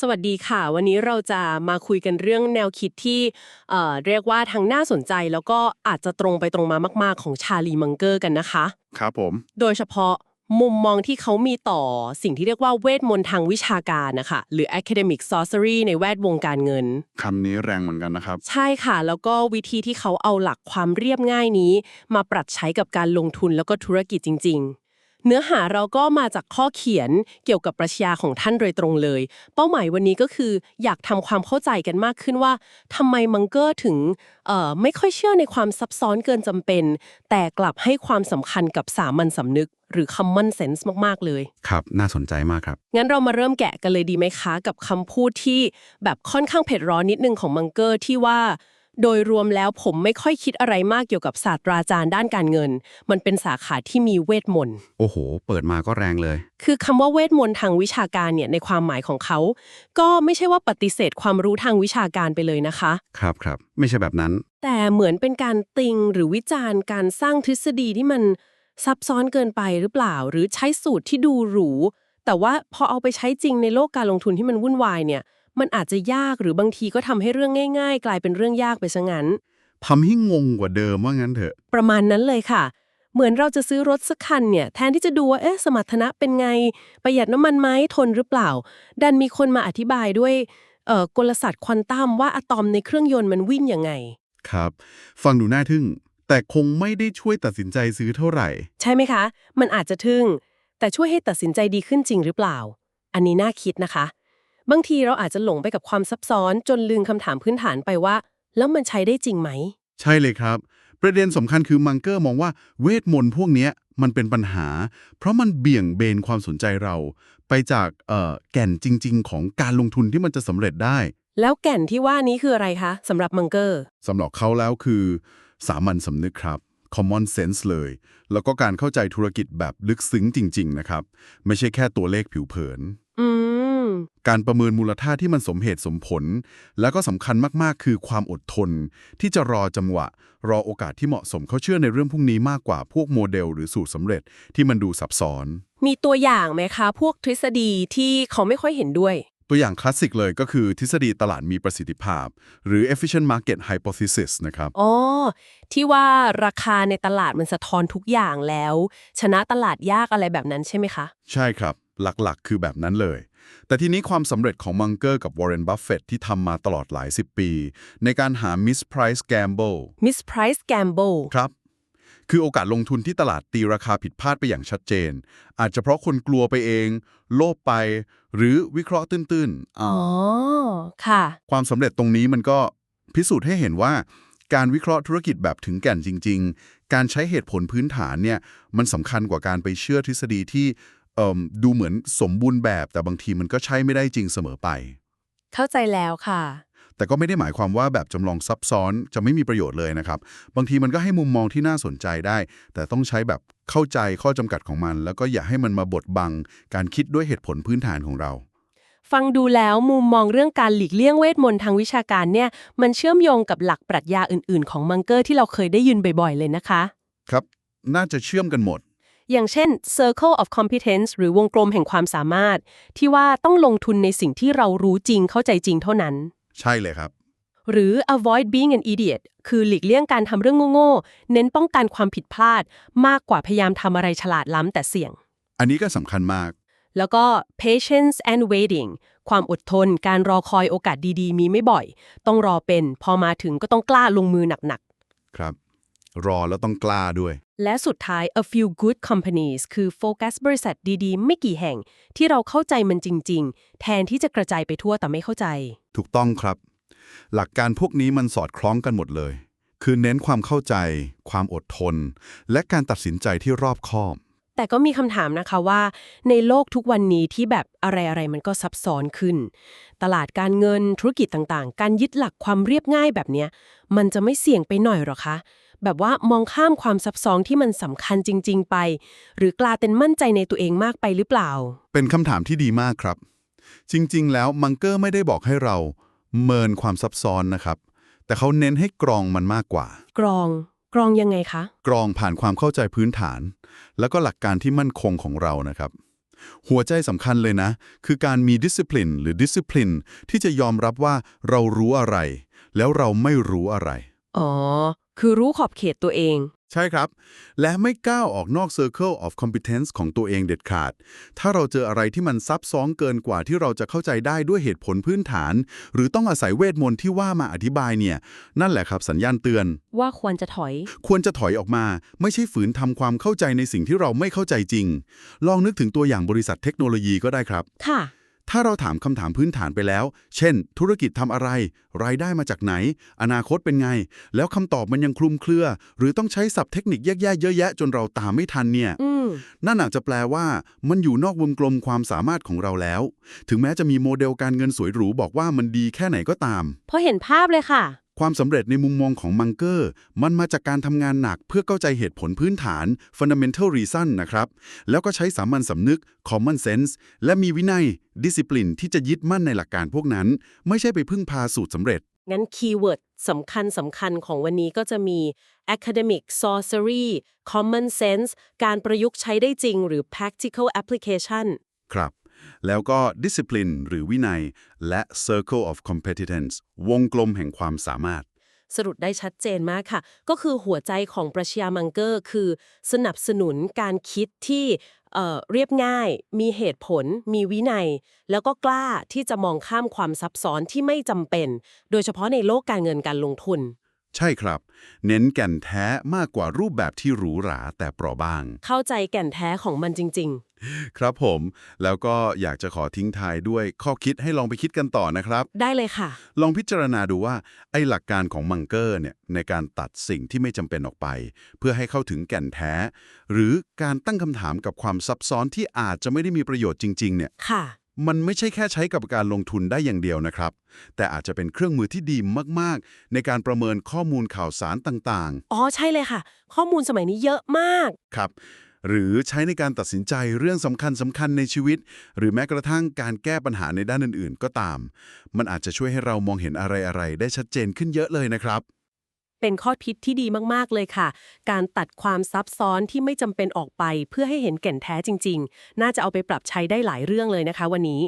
สวัสดีค่ะ วันนี้เราจะมาคุยกันเรื่องแนวคิดที่เอ่อเรียกว่าทั้งน่าสนใจแล้วก็อาจจะตรงไปตรงมามาก ๆ ของชาลีมังเกอร์กันนะคะ ครับผม โดยเฉพาะมุมมองที่เขามีต่อสิ่งที่เรียกว่าเวทมนต์ทางวิชาการนะคะหรือ academic sorcery ในแวดวงการเงิน คำนี้แรงเหมือนกันนะครับ ใช่ค่ะ แล้วก็วิธีที่เขาเอาหลักความเรียบง่ายนี้ มาปรับใช้กับการลงทุนแล้วก็ธุรกิจจริง ๆ เนื้อหาเราก็มาจากข้อเขียนเกี่ยวกับปรัชญาของท่านโดยตรงเลย เป้าหมายวันนี้ก็คืออยากทำความเข้าใจกันมากขึ้นว่าทำไมมังเกอร์ถึงเอ่อไม่ค่อยเชื่อในความซับซ้อนเกินจำเป็น แต่กลับให้ความสำคัญกับสามัญสำนึก หรือ common sense มาก ๆ เลย ครับ น่าสนใจมากครับ งั้นเรามาเริ่มแกะกันเลยดีไหมคะ กับคำพูดที่แบบค่อนข้างเผ็ดร้อนนิดนึงของมังเกอร์ที่ว่า โดยรวมแล้วผมไม่ค่อยคิดอะไรมากเกี่ยวกับศาสตราจารย์ด้านการเงิน มันเป็นสาขาที่มีเวทมนต์ โอ้โห เปิดมาก็แรงเลย คือคำว่าเวทมนต์ทางวิชาการเนี่ยในความหมายของเขา ก็ไม่ใช่ว่าปฏิเสธความรู้ทางวิชาการไปเลยนะคะ ครับครับ ไม่ใช่แบบนั้น แต่เหมือนเป็นการติงหรือวิจารณ์การสร้างทฤษฎีที่มันซับซ้อนเกินไปหรือเปล่า หรือใช้สูตรที่ดูหรู แต่ว่าพอเอาไปใช้จริงในโลกการลงทุนที่มันวุ่นวายเนี่ย มันอาจจะยากหรือบางทีก็ทำให้เรื่องง่าย ๆ กลายเป็นเรื่องยากไปซะงั้น ทำให้งงกว่าเดิมว่างั้นเถอะ ประมาณนั้นเลยค่ะ เหมือนเราจะซื้อรถสักคันเนี่ย แทนที่จะดูว่าเอ๊ะสมรรถนะเป็นไง ประหยัดน้ำมันไหมทนหรือเปล่า ดันมีคนมาอธิบายด้วยเอ่อกลศาสตร์ควอนตัมว่าอะตอมในเครื่องยนต์มันวิ่งยังไง ครับ ฟังดูน่าทึ่ง แต่คงไม่ได้ช่วยตัดสินใจซื้อเท่าไหร่ ใช่ไหมคะ มันอาจจะทึ่ง แต่ช่วยให้ตัดสินใจดีขึ้นจริงหรือเปล่า อันนี้น่าคิดนะคะ บางทีเราอาจจะหลงไปกับความซับซ้อนจนลืมคำถามพื้นฐานไปว่า แล้วมันใช้ได้จริงไหม ใช่เลยครับ ประเด็นสำคัญคือมังเกอร์มองว่าเวทมนต์พวกเนี้ยมันเป็นปัญหา เพราะมันเบี่ยงเบนความสนใจเรา ไปจากเอ่อแก่นจริง ๆ ของการลงทุนที่มันจะสำเร็จได้ แล้วแก่นที่ว่านี้คืออะไรคะสำหรับมังเกอร์สำหรับเขาแล้วคือ สามัญสำนึกครับ common sense เลย แล้วก็การเข้าใจธุรกิจแบบลึกซึ้งจริง ๆ นะครับ ไม่ใช่แค่ตัวเลขผิวเผินอืม การประเมินมูลค่าที่มันสมเหตุสมผล แล้วก็สำคัญมากๆ คือความอดทน ที่จะรอจังหวะ รอโอกาสที่เหมาะสมเขาเชื่อในเรื่องพวกนี้มากกว่าพวกโมเดล หรือสูตรสำเร็จที่มันดูซับซ้อน มีตัวอย่างไหมคะ พวกทฤษฎีที่เขาไม่ค่อยเห็นด้วย ตัวอย่างคลาสสิกเลยก็คือทฤษฎีตลาดมีประสิทธิภาพ หรือ efficient market hypothesis นะครับ อ๋อ ที่ว่าราคาในตลาดมันสะท้อนทุกอย่างแล้ว ชนะตลาดยากอะไรแบบนั้นใช่ไหมคะ ใช่ครับ หลักๆ คือแบบนั้นเลย แต่ทีนี้ความสำเร็จของมังเกอร์กับวอร์เรน บัฟเฟตที่ทำมาตลอดหลายสิบปี ในการหา misprice gamble misprice gamble ครับ คือโอกาสลงทุนที่ตลาดตีราคาผิดพลาดไปอย่างชัดเจน อาจจะเพราะคนกลัวไปเอง โลภไป หรือวิเคราะห์ตื้นๆอ่าอ๋อค่ะ ความสำเร็จตรงนี้มันก็พิสูจน์ให้เห็นว่า การวิเคราะห์ธุรกิจแบบถึงแก่นจริง ๆ การใช้เหตุผลพื้นฐานเนี่ยมันสำคัญกว่าการไปเชื่อทฤษฎีที่เอิ่ม ดูเหมือนสมบูรณ์แบบ แต่บางทีมันก็ใช้ไม่ได้จริงเสมอไป เข้าใจแล้วค่ะ แต่ก็ไม่ได้หมายความว่าแบบจำลองซับซ้อนจะไม่มีประโยชน์เลยนะครับ บางทีมันก็ให้มุมมองที่น่าสนใจได้ แต่ต้องใช้แบบเข้าใจข้อจำกัดของมัน แล้วก็อย่าให้มันมาบดบัง การคิดด้วยเหตุผลพื้นฐานของเราฟังดูแล้วมุมมองเรื่องการหลีกเลี่ยงเวทมนต์ทางวิชาการเนี่ย มันเชื่อมโยงกับหลักปรัชญาอื่นๆ ของมังเกอร์ที่เราเคยได้ยินบ่อยๆ เลยนะคะ ครับ น่าจะเชื่อมกันหมด อย่างเช่น circle of competence หรือวงกลมแห่งความสามารถ ที่ว่าต้องลงทุนในสิ่งที่เรารู้จริงเข้าใจจริงเท่านั้น ใช่เลยครับ หรือ avoid being an idiot คือหลีกเลี่ยงการทำเรื่องโง่ๆ เน้นป้องกันความผิดพลาด มากกว่าพยายามทำอะไรฉลาดล้ำแต่เสี่ยง อันนี้ก็สำคัญมาก แล้วก็ patience and waiting ความอดทน การรอคอยโอกาสดีๆ มีไม่บ่อย ต้องรอเป็น พอมาถึงก็ต้องกล้าลงมือหนักครับ รอแล้วต้องกล้าด้วยๆและสุดท้าย a few good companies คือโฟกัสบริษัทดีๆ ไม่กี่แห่ง ที่เราเข้าใจมันจริง ๆ แทนที่จะกระจายไปทั่วแต่ไม่เข้าใจ ถูกต้องครับ หลักการพวกนี้มันสอดคล้องกันหมดเลย คือเน้นความเข้าใจ ความอดทน และการตัดสินใจที่รอบคอบ แต่ก็มีคำถามนะคะว่า ในโลกทุกวันนี้ที่แบบอะไรๆมันก็ซับซ้อนขึ้น ตลาดการเงินธุรกิจต่างๆ การยึดหลักความเรียบง่ายแบบเนี้ยมันจะไม่เสี่ยงไปหน่อยหรอคะ แบบว่ามองข้ามความซับซ้อนที่มันสำคัญจริง ๆ ไป หรือกลายเป็นมั่นใจในตัวเองมากไปหรือเปล่า เป็นคำถามที่ดีมากครับ จริง ๆ แล้วมังเกอร์ไม่ได้บอกให้เรา เมินความซับซ้อนนะครับ แต่เขาเน้นให้กรองมันมากกว่า กรอง กรองยังไงคะ กรองผ่านความเข้าใจพื้นฐาน แล้วก็หลักการที่มั่นคงของเรานะครับ หัวใจสำคัญเลยนะ คือการมี discipline หรือ discipline ที่จะยอมรับว่าเรารู้อะไร แล้วเราไม่รู้อะไร อ๋อ คือรู้ขอบเขตตัวเอง ใช่ครับ และไม่ก้าวออกนอก Circle of Competence ของตัวเองเด็ดขาด ถ้าเราเจออะไรที่มันซับซ้อนเกินกว่าที่เราจะเข้าใจได้ด้วยเหตุผลพื้นฐาน หรือต้องอาศัยเวทมนต์ที่ว่ามาอธิบายเนี่ย นั่นแหละครับสัญญาณเตือน ว่าควรจะถอย ควรจะถอยออกมา ไม่ใช่ฝืนทำความเข้าใจในสิ่งที่เราไม่เข้าใจจริง ลองนึกถึงตัวอย่างบริษัทเทคโนโลยีก็ได้ครับ ค่ะ ถ้าเราถามคำถามพื้นฐานไปแล้ว เช่น ธุรกิจทำอะไร รายได้มาจากไหน อนาคตเป็นไง แล้วคำตอบมันยังคลุมเครือ หรือต้องใช้ศัพท์เทคนิคแยกๆเยอะแยะจนเราตามไม่ทันเนี่ยอืมนั่นอาจจะแปลว่ามันอยู่นอกวงกลมความสามารถของเราแล้ว ถึงแม้จะมีโมเดลการเงินสวยหรูบอกว่ามันดีแค่ไหนก็ตาม พอเห็นภาพเลยค่ะ ความสำเร็จในมุมมองของมังเกอร์ มันมาจากการทำงานหนักเพื่อเข้าใจเหตุผลพื้นฐาน fundamental reason นะครับ แล้วก็ใช้สามัญสำนึก common sense และมีวินัย discipline ที่จะยึดมั่นในหลักการพวกนั้น ไม่ใช่ไปพึ่งพาสูตรสำเร็จ งั้นคีย์เวิร์ดสำคัญสำคัญของวันนี้ก็จะมี academic sorcery common sense การประยุกต์ใช้ได้จริงหรือ practical application ครับ แล้วก็ discipline หรือวินัย และ circle of competence วงกลมแห่งความสามารถ สรุปได้ชัดเจนมากค่ะ ก็คือหัวใจของปรัชญามังเกอร์ คือ สนับสนุนการคิดที่เเรียบง่าย มีเหตุผล มีวินัย แล้วก็กล้าที่จะมองข้ามความซับซ้อนที่ไม่จำเป็น โดยเฉพาะในโลกการเงินการลงทุน ใช่ครับ เน้นแก่นแท้มากกว่ารูปแบบที่หรูหราแต่เปราะบาง เข้าใจแก่นแท้ของมันจริงครับผม แล้วก็อยากจะขอทิ้งท้ายด้วยข้อคิดให้ลองไปคิดกันต่อนะครับๆได้เลยค่ะ ลองพิจารณาดูว่าไอ้หลักการของมังเกอร์เนี่ยในการตัดสิ่งที่ไม่จำเป็นออกไป เพื่อให้เข้าถึงแก่นแท้ หรือการตั้งคำถามกับความซับซ้อนที่อาจจะไม่ได้มีประโยชน์จริงๆเนี่ย ค่ะ มันไม่ใช่แค่ใช้กับการลงทุนได้อย่างเดียวนะครับ แต่อาจจะเป็นเครื่องมือที่ดีมาก ๆ ในการประเมินข้อมูลข่าวสารต่างอ๋อ ใช่เลยค่ะ ข้อมูลสมัยนี้เยอะมากๆครับ หรือใช้ในการตัดสินใจเรื่องสำคัญสำคัญในชีวิต หรือแม้กระทั่งการแก้ปัญหาในด้านอื่น ๆ ก็ตาม มันอาจจะช่วยให้เรามองเห็นอะไร ๆ ได้ชัดเจนขึ้นเยอะเลยนะครับ เป็นข้อพิษที่ดีมากๆเลยค่ะ การตัดความซับซ้อนที่ไม่จำเป็นออกไป เพื่อให้เห็นแก่นแท้จริง ๆ น่าจะเอาไปปรับใช้ได้หลายเรื่องเลยนะคะ วันนี้